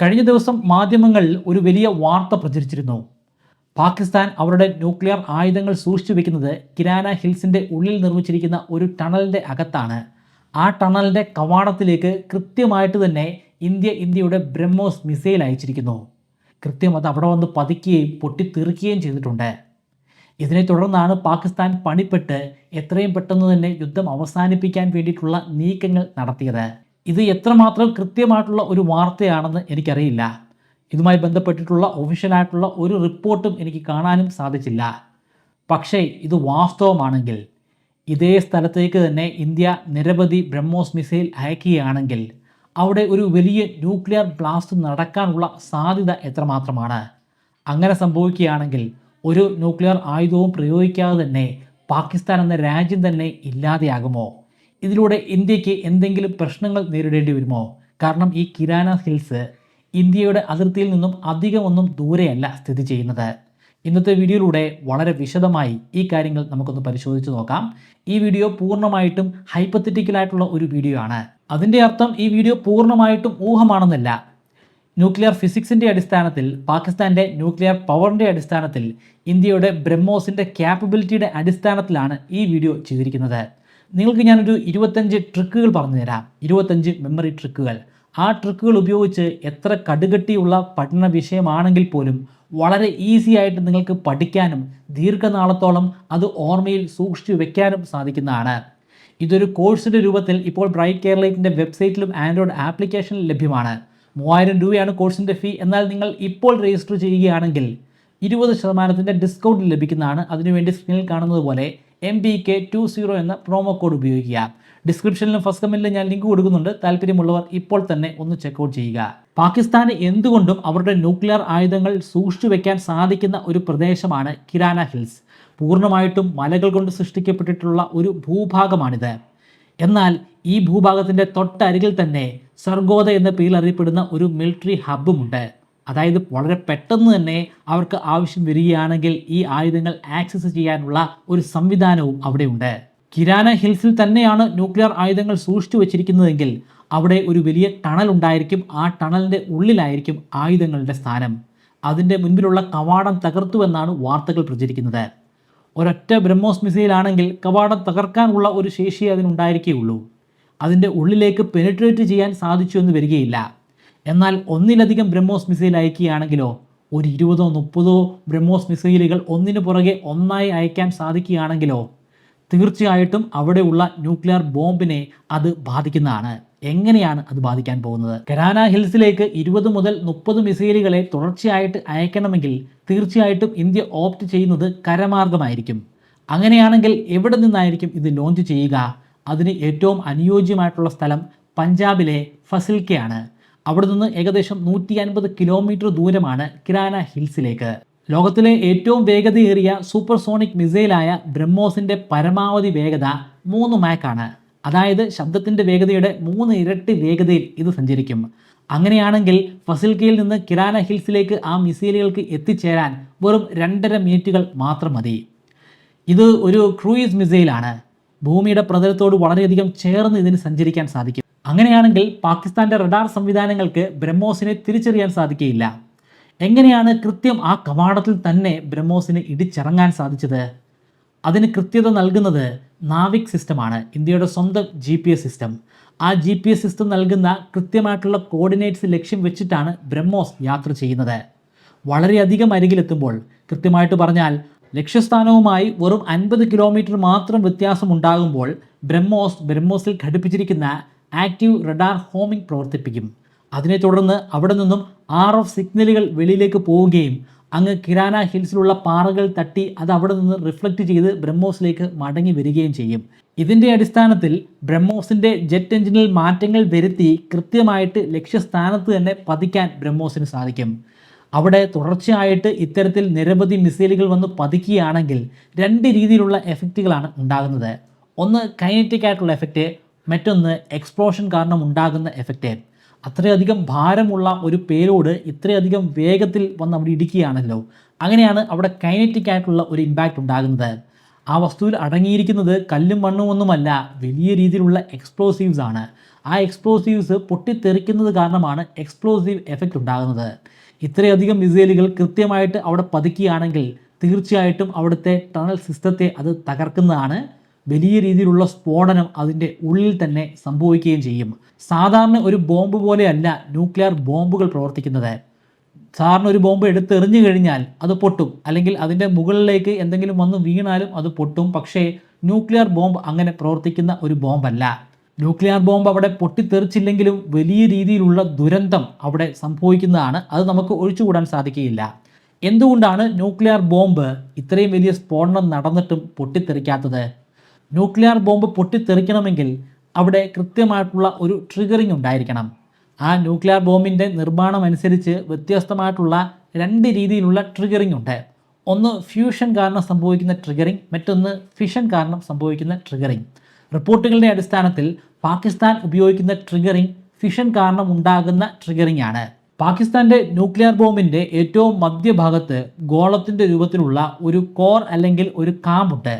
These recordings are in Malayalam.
കഴിഞ്ഞ ദിവസം മാധ്യമങ്ങൾ ഒരു വലിയ വാർത്ത പ്രചരിച്ചിരുന്നു. പാകിസ്ഥാൻ അവരുടെ ന്യൂക്ലിയർ ആയുധങ്ങൾ സൂക്ഷിച്ചു വെക്കുന്നത് കിരാന ഹിൽസിന്റെ ഉള്ളിൽ നിർമ്മിച്ചിരിക്കുന്ന ഒരു ടണലിന്റെ അകത്താണ്. ആ ടണലിന്റെ കവാടത്തിലേക്ക് കൃത്യമായിട്ട് തന്നെ ഇന്ത്യ ഇന്ത്യയുടെ ബ്രഹ്മോസ് മിസൈൽ അയച്ചിരിക്കുന്നു. കൃത്യം അത് അവിടെ വന്ന് പതിക്കുകയും പൊട്ടിത്തെറിക്കുകയും ചെയ്തിട്ടുണ്ട്. ഇതിനെ തുടർന്നാണ് പാകിസ്ഥാൻ പണിപ്പെട്ട് എത്രയും പെട്ടെന്ന് തന്നെ യുദ്ധം അവസാനിപ്പിക്കാൻ വേണ്ടിയിട്ടുള്ള നീക്കങ്ങൾ നടത്തിയത്. ഇത് എത്രമാത്രം കൃത്യമായിട്ടുള്ള ഒരു വാർത്തയാണെന്ന് എനിക്കറിയില്ല. ഇതുമായി ബന്ധപ്പെട്ടിട്ടുള്ള ഒഫീഷ്യലായിട്ടുള്ള ഒരു റിപ്പോർട്ടും എനിക്ക് കാണാനും സാധിച്ചില്ല. പക്ഷേ ഇത് വാസ്തവമാണെങ്കിൽ ഇതേ സ്ഥലത്തേക്ക് തന്നെ ഇന്ത്യ നിരവധി ബ്രഹ്മോസ് മിസൈൽ അയക്കുകയാണെങ്കിൽ അവിടെ ഒരു വലിയ ന്യൂക്ലിയർ ബ്ലാസ്റ്റ് നടക്കാനുള്ള സാധ്യത എത്രമാത്രമാണ്? അങ്ങനെ സംഭവിക്കുകയാണെങ്കിൽ ഒരു ന്യൂക്ലിയർ ആയുധവും പ്രയോഗിക്കാതെ തന്നെ പാകിസ്ഥാൻ എന്ന രാജ്യം തന്നെ ഇല്ലാതെയാകുമോ? ഇതിലൂടെ ഇന്ത്യയ്ക്ക് എന്തെങ്കിലും പ്രശ്നങ്ങൾ നേരിടേണ്ടി വരുമോ? കാരണം ഈ കിരാന ഹിൽസ് ഇന്ത്യയുടെ അതിർത്തിയിൽ നിന്നും അധികമൊന്നും ദൂരെയല്ല സ്ഥിതി ചെയ്യുന്നത്. ഇന്നത്തെ വീഡിയോയിലൂടെ വളരെ വിശദമായി ഈ കാര്യങ്ങൾ നമുക്കൊന്ന് പരിശോധിച്ച് നോക്കാം. ഈ വീഡിയോ പൂർണമായിട്ടും ഹൈപ്പത്തറ്റിക്കലായിട്ടുള്ള ഒരു വീഡിയോ ആണ്. അതിന്റെ അർത്ഥം ഈ വീഡിയോ പൂർണമായിട്ടും ഊഹമാണെന്നല്ല. ന്യൂക്ലിയർ ഫിസിക്സിന്റെ അടിസ്ഥാനത്തിൽ പാകിസ്ഥാന്റെ ന്യൂക്ലിയർ പവറിന്റെ അടിസ്ഥാനത്തിൽ ഇന്ത്യയുടെ ബ്രഹ്മോസിന്റെ ക്യാപ്പബിലിറ്റിയുടെ അടിസ്ഥാനത്തിലാണ് ഈ വീഡിയോ ചെയ്തിരിക്കുന്നത്. നിങ്ങൾക്ക് ഞാനൊരു ഇരുപത്തഞ്ച് ട്രിക്കുകൾ പറഞ്ഞു തരാം. ഇരുപത്തഞ്ച് മെമ്മറി ട്രിക്കുകൾ ആ ട്രിക്കുകൾ ഉപയോഗിച്ച് എത്ര കടുകട്ടിയുള്ള പഠന വിഷയമാണെങ്കിൽ പോലും വളരെ ഈസി ആയിട്ട് നിങ്ങൾക്ക് പഠിക്കാനും ദീർഘനാളത്തോളം അത് ഓർമ്മയിൽ സൂക്ഷിച്ചു വെക്കാനും സാധിക്കുന്നതാണ്. ഇതൊരു കോഴ്സിന്റെ രൂപത്തിൽ ഇപ്പോൾ ബ്രൈറ്റ് കേരളത്തിന്റെ വെബ്സൈറ്റിലും ആൻഡ്രോയിഡ് ആപ്ലിക്കേഷനിലും ലഭ്യമാണ്. മൂവായിരം രൂപയാണ് കോഴ്സിന്റെ ഫീ എന്നാൽ നിങ്ങൾ ഇപ്പോൾ രജിസ്റ്റർ ചെയ്യുകയാണെങ്കിൽ ഇരുപത് ശതമാനത്തിന്റെ ഡിസ്കൗണ്ട് ലഭിക്കുന്നതാണ്. അതിനുവേണ്ടി സ്ക്രീനിൽ കാണുന്നത് പോലെ M B K two zero എന്ന പ്രോമോ കോഡ് ഉപയോഗിക്കുക. ഡിസ്ക്രിപ്ഷനിലും ഫസ്റ്റ് കമന്റിലും ഞാൻ ലിങ്ക് കൊടുക്കുന്നുണ്ട്. താല്പര്യമുള്ളവർ ഇപ്പോൾ തന്നെ ഒന്ന് ചെക്കൗട്ട് ചെയ്യുക. പാകിസ്ഥാന് എന്തുകൊണ്ടും അവരുടെ ന്യൂക്ലിയർ ആയുധങ്ങൾ സൂക്ഷിച്ചു വെക്കാൻ സാധിക്കുന്ന ഒരു പ്രദേശമാണ് കിരാന ഹിൽസ്. പൂർണമായിട്ടും മലകൾ കൊണ്ട് സൃഷ്ടിക്കപ്പെട്ടിട്ടുള്ള ഒരു ഭൂഭാഗമാണിത്. എന്നാൽ ഈ ഭൂഭാഗത്തിന്റെ തൊട്ടരികിൽ തന്നെ സർഗോദ എന്ന പേരിൽ അറിയപ്പെടുന്ന ഒരു മിലിറ്ററി ഹബ്ബുമുണ്ട് അതായത് വളരെ പെട്ടെന്ന് തന്നെ അവർക്ക് ആവശ്യം വരികയാണെങ്കിൽ ഈ ആയുധങ്ങൾ ആക്സസ് ചെയ്യാനുള്ള ഒരു സംവിധാനവും അവിടെയുണ്ട്. കിരാന ഹിൽസിൽ തന്നെയാണ് ന്യൂക്ലിയർ ആയുധങ്ങൾ സൂക്ഷിച്ചു വെച്ചിരിക്കുന്നതെങ്കിൽ അവിടെ ഒരു വലിയ ടണൽ ഉണ്ടായിരിക്കും. ആ ടണലിന്റെ ഉള്ളിലായിരിക്കും ആയുധങ്ങളുടെ സ്ഥാനം. അതിന്റെ മുൻപിലുള്ള കവാടം തകർത്തുവെന്നാണ് വാർത്തകൾ പ്രചരിക്കുന്നത്. ഒരൊറ്റ ബ്രഹ്മോസ് മിസൈലാണെങ്കിൽ കവാടം തകർക്കാനുള്ള ഒരു ശേഷി അതിനുണ്ടായിരിക്കേ ഉള്ളൂ അതിന്റെ ഉള്ളിലേക്ക് പെനിട്രേറ്റ് ചെയ്യാൻ സാധിച്ചു എന്ന് വരികയില്ല. എന്നാൽ ഒന്നിലധികം ബ്രഹ്മോസ് മിസൈൽ അയക്കുകയാണെങ്കിലോ ഒരു ഇരുപതോ മുപ്പതോ ബ്രഹ്മോസ് മിസൈലുകൾ ഒന്നിനു പുറകെ ഒന്നായി അയക്കാൻ സാധിക്കുകയാണെങ്കിലോ തീർച്ചയായിട്ടും അവിടെയുള്ള ന്യൂക്ലിയർ ബോംബിനെ അത് ബാധിക്കുന്നതാണ്. എങ്ങനെയാണ് അത് ബാധിക്കാൻ പോകുന്നത്? കരാന ഹിൽസിലേക്ക് ഇരുപത് മുതൽ മുപ്പത് മിസൈലുകളെ തുടർച്ചയായിട്ട് അയക്കണമെങ്കിൽ തീർച്ചയായിട്ടും ഇന്ത്യ ഓപ്റ്റ് ചെയ്യുന്നത് കരമാർഗമായിരിക്കും. അങ്ങനെയാണെങ്കിൽ എവിടെ നിന്നായിരിക്കും ഇത് ലോഞ്ച് ചെയ്യുക? അതിന് ഏറ്റവും അനുയോജ്യമായിട്ടുള്ള സ്ഥലം പഞ്ചാബിലെ ഫസിൽക്കയാണ്. അവിടെ നിന്ന് ഏകദേശം നൂറ്റി അൻപത് കിലോമീറ്റർ ദൂരമാണ് കിരാന ഹിൽസിലേക്ക്. ലോകത്തിലെ ഏറ്റവും വേഗതയേറിയ സൂപ്പർസോണിക് മിസൈലായ ബ്രഹ്മോസിന്റെ പരമാവധി വേഗത മൂന്ന് മാക്കാണ്. അതായത് ശബ്ദത്തിന്റെ വേഗതയുടെ മൂന്ന് ഇരട്ടി വേഗതയിൽ ഇത് സഞ്ചരിക്കും. അങ്ങനെയാണെങ്കിൽ ഫസിൽക്കയിൽ നിന്ന് കിരാന ഹിൽസിലേക്ക് ആ മിസൈലുകൾക്ക് എത്തിച്ചേരാൻ വെറും രണ്ടര മിനിറ്റുകൾ മാത്രം മതി. ഇത് ഒരു ക്രൂയിസ് മിസൈലാണ് ഭൂമിയുടെ പ്രതലത്തോട് വളരെയധികം ചേർന്ന് ഇതിന് സഞ്ചരിക്കാൻ സാധിക്കും. അങ്ങനെയാണെങ്കിൽ പാകിസ്ഥാന്റെ റഡാർ സംവിധാനങ്ങൾക്ക് ബ്രഹ്മോസിനെ തിരിച്ചറിയാൻ സാധിക്കുകയില്ല എങ്ങനെയാണ് കൃത്യം ആ കവാടത്തിൽ തന്നെ ബ്രഹ്മോസിന് ഇടിച്ചിറങ്ങാൻ സാധിച്ചത്? അതിന് കൃത്യത നൽകുന്നത് നാവിക് സിസ്റ്റമാണ് ഇന്ത്യയുടെ സ്വന്തം ജി പി എസ് സിസ്റ്റം ആ ജി പി എസ് സിസ്റ്റം നൽകുന്ന കൃത്യമായിട്ടുള്ള കോർഡിനേറ്റ്സ് ലക്ഷ്യം വെച്ചിട്ടാണ് ബ്രഹ്മോസ് യാത്ര ചെയ്യുന്നത്. വളരെയധികം അരികിലെത്തുമ്പോൾ കൃത്യമായിട്ട് പറഞ്ഞാൽ ലക്ഷ്യസ്ഥാനവുമായി വെറും അൻപത് കിലോമീറ്റർ മാത്രം വ്യത്യാസം ഉണ്ടാകുമ്പോൾ ബ്രഹ്മോസ് ബ്രഹ്മോസിൽ ഘടിപ്പിച്ചിരിക്കുന്ന ആക്റ്റീവ് റഡാർ ഹോമിംഗ് പ്രവർത്തിപ്പിക്കും. അതിനെ തുടർന്ന് അവിടെ നിന്നും ആർ എഫ് സിഗ്നലുകൾ വെളിയിലേക്ക് പോവുകയും അങ്ങ് കിരാന ഹിൽസിലുള്ള പാറകൾ തട്ടി അത് അവിടെ നിന്ന് റിഫ്ലക്റ്റ് ചെയ്ത് ബ്രഹ്മോസിലേക്ക് മടങ്ങി വരികയും ചെയ്യും. ഇതിന്റെ അടിസ്ഥാനത്തിൽ ബ്രഹ്മോസിന്റെ ജെറ്റ് എഞ്ചിനിൽ മാറ്റങ്ങൾ വരുത്തി കൃത്യമായിട്ട് ലക്ഷ്യസ്ഥാനത്ത് തന്നെ പതിക്കാൻ ബ്രഹ്മോസിന് സാധിക്കും. അവിടെ തുടർച്ചയായിട്ട് ഇത്തരത്തിൽ നിരവധി മിസൈലുകൾ വന്ന് പതിക്കുകയാണെങ്കിൽ രണ്ട് രീതിയിലുള്ള എഫക്റ്റുകളാണ് ഉണ്ടാകുന്നത്. ഒന്ന് കൈനറ്റിക് ആയിട്ടുള്ള എഫക്റ്റ് മറ്റൊന്ന് എക്സ്പ്ലോഷൻ കാരണം ഉണ്ടാകുന്ന എഫക്റ്റ് അത്രയധികം ഭാരമുള്ള ഒരു പേരോട് ഇത്രയധികം വേഗത്തിൽ വന്ന് അവിടെ ഇടിക്കുകയാണല്ലോ. അങ്ങനെയാണ് അവിടെ കൈനറ്റിക് ആയിട്ടുള്ള ഒരു ഇമ്പാക്റ്റ് ഉണ്ടാകുന്നത്. ആ വസ്തുവിൽ അടങ്ങിയിരിക്കുന്നത് കല്ലും മണ്ണും ഒന്നുമല്ല വലിയ രീതിയിലുള്ള എക്സ്പ്ലോസീവ്സ് ആണ്. ആ എക്സ്പ്ലോസീവ്സ് പൊട്ടിത്തെറിക്കുന്നത് കാരണമാണ് എക്സ്പ്ലോസീവ് എഫക്റ്റ് ഉണ്ടാകുന്നത്. ഇത്രയധികം മിസൈലുകൾ കൃത്യമായിട്ട് അവിടെ പതുക്കുകയാണെങ്കിൽ തീർച്ചയായിട്ടും അവിടുത്തെ ടണൽ സിസ്റ്റത്തെ അത് തകർക്കുന്നതാണ് വലിയ രീതിയിലുള്ള സ്ഫോടനം അതിന്റെ ഉള്ളിൽ തന്നെ സംഭവിക്കുകയും ചെയ്യും. സാധാരണ ഒരു ബോംബ് പോലെയല്ല ന്യൂക്ലിയർ ബോംബുകൾ പ്രവർത്തിക്കുന്നത്. സാറിന് ഒരു ബോംബ് എടുത്തെറിഞ്ഞു കഴിഞ്ഞാൽ അത് പൊട്ടും. അല്ലെങ്കിൽ അതിന്റെ മുകളിലേക്ക് എന്തെങ്കിലും വന്ന് വീണാലും അത് പൊട്ടും. പക്ഷേ ന്യൂക്ലിയർ ബോംബ് അങ്ങനെ പ്രവർത്തിക്കുന്ന ഒരു ബോംബല്ല. ന്യൂക്ലിയർ ബോംബ് അവിടെ പൊട്ടിത്തെറിച്ചില്ലെങ്കിലും വലിയ രീതിയിലുള്ള ദുരന്തം അവിടെ സംഭവിക്കുന്നതാണ്. അത് നമുക്ക് ഒഴിച്ചുകൂടാൻ സാധിക്കുകയില്ല. എന്തുകൊണ്ടാണ് ന്യൂക്ലിയർ ബോംബ് ഇത്രയും വലിയ സ്ഫോടനം നടന്നിട്ടും പൊട്ടിത്തെറിക്കാത്തത്? ന്യൂക്ലിയർ ബോംബ് പൊട്ടിത്തെറിക്കണമെങ്കിൽ അവിടെ കൃത്യമായിട്ടുള്ള ഒരു ട്രിഗറിംഗ് ഉണ്ടായിരിക്കണം. ആ ന്യൂക്ലിയർ ബോംബിന്റെ നിർമ്മാണം അനുസരിച്ച് വ്യത്യസ്തമായിട്ടുള്ള രണ്ട് രീതിയിലുള്ള ട്രിഗറിംഗ് ഉണ്ട്. ഒന്ന് ഫ്യൂഷൻ കാരണം സംഭവിക്കുന്ന ട്രിഗറിംഗ് മറ്റൊന്ന് ഫിഷൻ കാരണം സംഭവിക്കുന്ന ട്രിഗറിംഗ്. റിപ്പോർട്ടുകളുടെ അടിസ്ഥാനത്തിൽ പാകിസ്ഥാൻ ഉപയോഗിക്കുന്ന ട്രിഗറിംഗ് ഫിഷൻ കാരണം ഉണ്ടാകുന്ന ട്രിഗറിംഗ് ആണ്. പാകിസ്ഥാന്റെ ന്യൂക്ലിയർ ബോംബിന്റെ ഏറ്റവും മധ്യഭാഗത്ത് ഗോളത്തിന്റെ രൂപത്തിലുള്ള ഒരു കോർ അല്ലെങ്കിൽ ഒരു കാമ്പുണ്ട്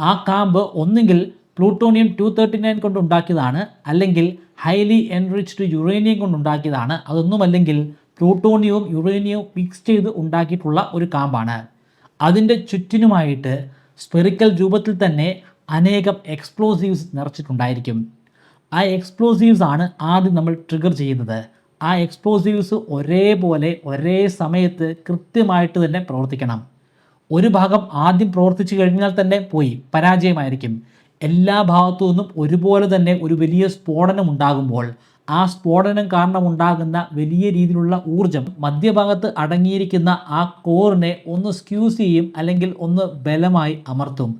ആ കാമ്പ് ഒന്നുകിൽ പ്ലൂട്ടോണിയം ടു തേർട്ടി നയൻ കൊണ്ട് ഉണ്ടാക്കിയതാണ് അല്ലെങ്കിൽ ഹൈലി എൻറിച്ച്ഡ് യുറേനിയം കൊണ്ട് ഉണ്ടാക്കിയതാണ്. അതൊന്നുമല്ലെങ്കിൽ പ്ലൂട്ടോണിയവും യുറേനിയവും മിക്സ് ചെയ്ത് ഉണ്ടാക്കിയിട്ടുള്ള ഒരു കാമ്പാണ്. അതിന്റെ ചുറ്റിനുമായിട്ട് സ്പെറിക്കൽ രൂപത്തിൽ തന്നെ അനേകം എക്സ്പ്ലോസീവ്സ് നിറച്ചിട്ടുണ്ടായിരിക്കും. ആ എക്സ്പ്ലോസീവ്സ് ആണ് ആദ്യം നമ്മൾ ട്രിഗർ ചെയ്യുന്നത്. ആ എക്സ്പ്ലോസീവ്സ് ഒരേപോലെ ഒരേ സമയത്ത് കൃത്യമായിട്ട് തന്നെ പ്രവർത്തിക്കണം. ഒരു ഭാഗം ആദ്യം പ്രവർത്തിച്ചു കഴിഞ്ഞാൽ തന്നെ പോയി പരാജയമായിരിക്കും. എല്ലാ ഭാഗത്തു നിന്നും ഒരുപോലെ തന്നെ ഒരു വലിയ സ്ഫോടനം ഉണ്ടാകുമ്പോൾ ആ സ്ഫോടനം കാരണം ഉണ്ടാകുന്ന വലിയ രീതിയിലുള്ള ഊർജം മധ്യഭാഗത്ത് അടങ്ങിയിരിക്കുന്ന ആ കോറിനെ ഒന്ന് സ്ക്യൂസ് ചെയ്യും അല്ലെങ്കിൽ ഒന്ന് ബലമായി അമർത്തും.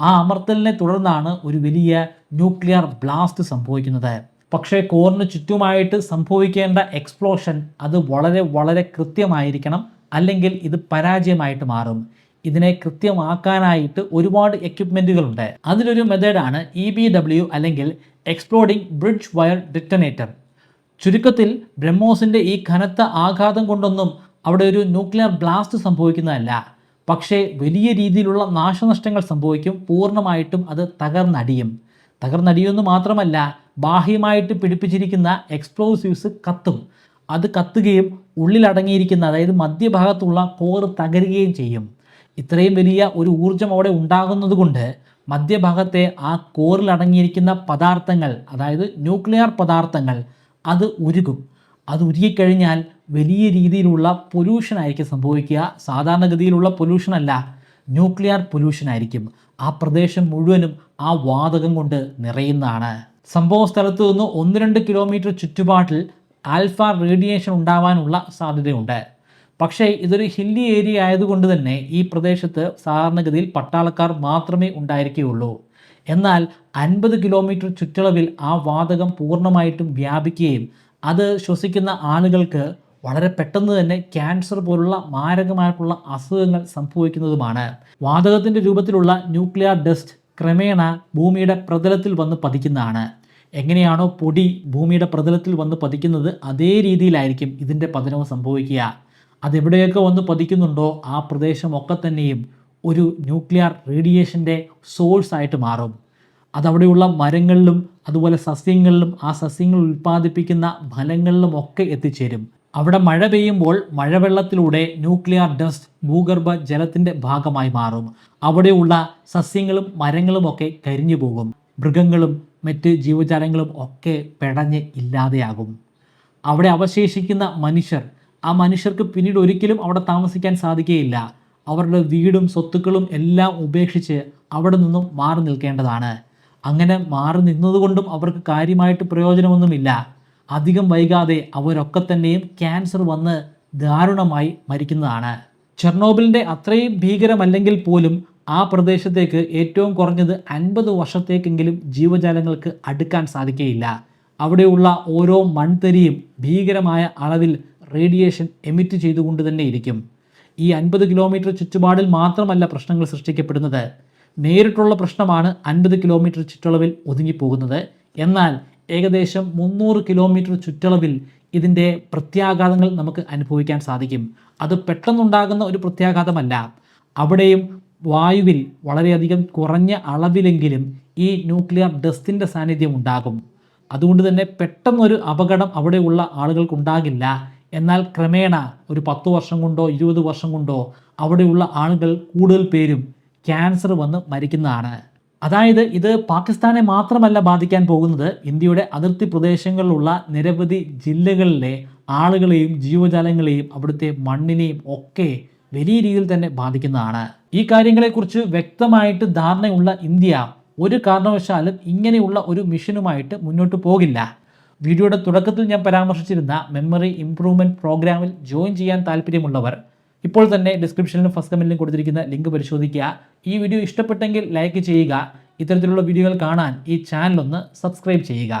ആ അമർത്തലിനെ തുടർന്നാണ് ഒരു വലിയ ന്യൂക്ലിയർ ബ്ലാസ്റ്റ് സംഭവിക്കുന്നത്. പക്ഷേ കോറിന് ചുറ്റുമായിട്ട് സംഭവിക്കേണ്ട എക്സ്പ്ലോഷൻ അത് വളരെ വളരെ കൃത്യമായിരിക്കണം അല്ലെങ്കിൽ ഇത് പരാജയമായിട്ട് മാറും. ഇതിനെ കൃത്യമാക്കാനായിട്ട് ഒരുപാട് എക്യുപ്മെന്റുകളുണ്ട് അതിലൊരു മെത്തേഡാണ് ഇ ബി ഡബ്ല്യു അല്ലെങ്കിൽ എക്സ്പ്ലോഡിംഗ് ബ്രിഡ്ജ് വയർ ഡിറ്റനേറ്റർ ചുരുക്കത്തിൽ ബ്രഹ്മോസിന്റെ ഈ കനത്ത ആഘാതം കൊണ്ടൊന്നും അവിടെ ഒരു ന്യൂക്ലിയർ ബ്ലാസ്റ്റ് സംഭവിക്കുന്നതല്ല. പക്ഷേ വലിയ രീതിയിലുള്ള നാശനഷ്ടങ്ങൾ സംഭവിക്കും പൂർണമായിട്ടും അത് തകർന്നടിയും. തകർന്നടിയുമെന്ന് മാത്രമല്ല ബാഹ്യമായിട്ട് പിടിപ്പിച്ചിരിക്കുന്ന എക്സ്പ്ലോസീവ്സ് കത്തും. അത് കത്തുകയും ഉള്ളിലടങ്ങിയിരിക്കുന്ന അതായത് മധ്യഭാഗത്തുള്ള കോറ് തകരുകയും ചെയ്യും. ഇത്രയും വലിയ ഒരു ഊർജം അവിടെ ഉണ്ടാകുന്നത് കൊണ്ട് മധ്യഭാഗത്തെ ആ കോറിൽ അടങ്ങിയിരിക്കുന്ന പദാർത്ഥങ്ങൾ അതായത് ന്യൂക്ലിയർ പദാർത്ഥങ്ങൾ അത് ഉരുകും. അത് ഉരുകിക്കഴിഞ്ഞാൽ വലിയ രീതിയിലുള്ള പൊല്യൂഷൻ ആയിരിക്കും സംഭവിക്കുക. സാധാരണഗതിയിലുള്ള പൊല്യൂഷൻ അല്ല ന്യൂക്ലിയർ പൊല്യൂഷൻ ആയിരിക്കും. ആ പ്രദേശം മുഴുവനും ആ വാതകം കൊണ്ട് നിറയുന്നതാണ്. സംഭവ സ്ഥലത്ത് നിന്ന് ഒന്ന് രണ്ട് കിലോമീറ്റർ ചുറ്റുപാടിൽ ആൽഫ റേഡിയേഷൻ ഉണ്ടാവാനുള്ള സാധ്യതയുണ്ട്. പക്ഷേ ഇതൊരു ഹില്ലി ഏരിയ ആയതുകൊണ്ട് തന്നെ ഈ പ്രദേശത്ത് സാധാരണഗതിയിൽ പട്ടാളക്കാർ മാത്രമേ ഉണ്ടായിരിക്കുകയുള്ളൂ. എന്നാൽ അൻപത് കിലോമീറ്റർ ചുറ്റളവിൽ ആ വാതകം പൂർണമായിട്ടും വ്യാപിക്കുകയും അത് ശ്വസിക്കുന്ന ആളുകൾക്ക് വളരെ പെട്ടെന്ന് തന്നെ ക്യാൻസർ പോലുള്ള മാരകമായിട്ടുള്ള അസുഖങ്ങൾ സംഭവിക്കുന്നതുമാണ്. വാതകത്തിന്റെ രൂപത്തിലുള്ള ന്യൂക്ലിയർ ഡസ്റ്റ് ക്രമേണ ഭൂമിയുടെ പ്രതലത്തിൽ വന്ന് പതിക്കുന്നതാണ്. എങ്ങനെയാണോ പൊടി ഭൂമിയുടെ പ്രതലത്തിൽ വന്ന് പതിക്കുന്നത് അതേ രീതിയിലായിരിക്കും ഇതിന്റെ പതനവും സംഭവിക്കുക. അതെവിടെയൊക്കെ വന്ന് പതിക്കുന്നുണ്ടോ ആ പ്രദേശമൊക്കെ തന്നെയും ഒരു ന്യൂക്ലിയർ റേഡിയേഷന്റെ സോഴ്സ് ആയിട്ട് മാറും. അതവിടെയുള്ള മരങ്ങളിലും അതുപോലെ സസ്യങ്ങളിലും ആ സസ്യങ്ങൾ ഉൽപ്പാദിപ്പിക്കുന്ന ഫലങ്ങളിലും ഒക്കെ എത്തിച്ചേരും. അവിടെ മഴ പെയ്യുമ്പോൾ മഴവെള്ളത്തിലൂടെ ന്യൂക്ലിയർ ഡസ്റ്റ് ഭൂഗർഭ ജലത്തിന്റെ ഭാഗമായി മാറും. അവിടെയുള്ള സസ്യങ്ങളും മരങ്ങളും ഒക്കെ കരിഞ്ഞു പോകും. മൃഗങ്ങളും മറ്റ് ജീവജാലങ്ങളും ഒക്കെ പെടഞ്ഞ് ഇല്ലാതെയാകും. അവിടെ അവശേഷിക്കുന്ന മനുഷ്യർ ആ മനുഷ്യർക്ക് പിന്നീട് ഒരിക്കലും അവിടെ താമസിക്കാൻ സാധിക്കുകയില്ല. അവരുടെ വീടും സ്വത്തുക്കളും എല്ലാം ഉപേക്ഷിച്ച് അവിടെ നിന്നും മാറി നിൽക്കേണ്ടതാണ്. അങ്ങനെ മാറി നിന്നതുകൊണ്ടും അവർക്ക് കാര്യമായിട്ട് പ്രയോജനമൊന്നുമില്ല. അധികം വൈകാതെ അവരൊക്കെ തന്നെയും ക്യാൻസർ വന്ന് ദാരുണമായി മരിക്കുന്നതാണ്. ചെർണോബിലിന്റെ അത്രയും ഭീകരമല്ലെങ്കിൽ പോലും ആ പ്രദേശത്തേക്ക് ഏറ്റവും കുറഞ്ഞത് അൻപത് വർഷത്തേക്കെങ്കിലും ജീവജാലങ്ങൾക്ക് അടുക്കാൻ സാധിക്കുകയില്ല അവിടെയുള്ള ഓരോ മൺതരിയും ഭീകരമായ അളവിൽ റേഡിയേഷൻ എമിറ്റ് ചെയ്തുകൊണ്ട് തന്നെ ഇരിക്കും. ഈ അൻപത് കിലോമീറ്റർ ചുറ്റുപാടിൽ മാത്രമല്ല പ്രശ്നങ്ങൾ സൃഷ്ടിക്കപ്പെടുന്നത്. നേരിട്ടുള്ള പ്രശ്നമാണ് അൻപത് കിലോമീറ്റർ ചുറ്റളവിൽ ഒതുങ്ങിപ്പോകുന്നത്. എന്നാൽ ഏകദേശം മുന്നൂറ് കിലോമീറ്റർ ചുറ്റളവിൽ ഇതിന്റെ പ്രത്യാഘാതങ്ങൾ നമുക്ക് അനുഭവിക്കാൻ സാധിക്കും. അത് പെട്ടെന്നുണ്ടാകുന്ന ഒരു പ്രത്യാഘാതമല്ല. അവിടെയും വായുവിൽ വളരെയധികം കുറഞ്ഞ അളവിലെങ്കിലും ഈ ന്യൂക്ലിയർ ഡസ്റ്റിന്റെ സാന്നിധ്യം ഉണ്ടാകും. അതുകൊണ്ട് തന്നെ പെട്ടെന്നൊരു അപകടം അവിടെയുള്ള ആളുകൾക്കുണ്ടാകില്ല എന്നാൽ ക്രമേണ ഒരു പത്ത് വർഷം കൊണ്ടോ ഇരുപത് വർഷം കൊണ്ടോ അവിടെയുള്ള ആളുകൾ കൂടുതൽ പേരും ക്യാൻസർ വന്ന് മരിക്കുന്നതാണ്. അതായത് ഇത് പാകിസ്ഥാനെ മാത്രമല്ല ബാധിക്കാൻ പോകുന്നത് ഇന്ത്യയുടെ അതിർത്തി പ്രദേശങ്ങളിലുള്ള നിരവധി ജില്ലകളിലെ ആളുകളെയും ജീവജാലങ്ങളെയും അവിടുത്തെ മണ്ണിനെയും ഒക്കെ വലിയ രീതിയിൽ തന്നെ ബാധിക്കുന്നതാണ്. ഈ കാര്യങ്ങളെക്കുറിച്ച് വ്യക്തമായിട്ട് ധാരണയുള്ള ഇന്ത്യ ഒരു കാരണവശാലും ഇങ്ങനെയുള്ള ഒരു മിഷനുമായിട്ട് മുന്നോട്ട് പോകില്ല. വീഡിയോയുടെ തുടക്കത്തിൽ ഞാൻ പരാമർശിച്ചിരുന്ന മെമ്മറി ഇംപ്രൂവ്മെന്റ് പ്രോഗ്രാമിൽ ജോയിൻ ചെയ്യാൻ താല്പര്യമുള്ളവർ ഇപ്പോൾ തന്നെ ഡിസ്ക്രിപ്ഷനിലും ഫസ്റ്റ് കമന്റിലും കൊടുത്തിരിക്കുന്ന ലിങ്ക് പരിശോധിക്കുക. ഈ വീഡിയോ ഇഷ്ടപ്പെട്ടെങ്കിൽ ലൈക്ക് ചെയ്യുക. ഇത്തരത്തിലുള്ള വീഡിയോകൾ കാണാൻ ഈ ചാനലൊന്ന് സബ്സ്ക്രൈബ് ചെയ്യുക.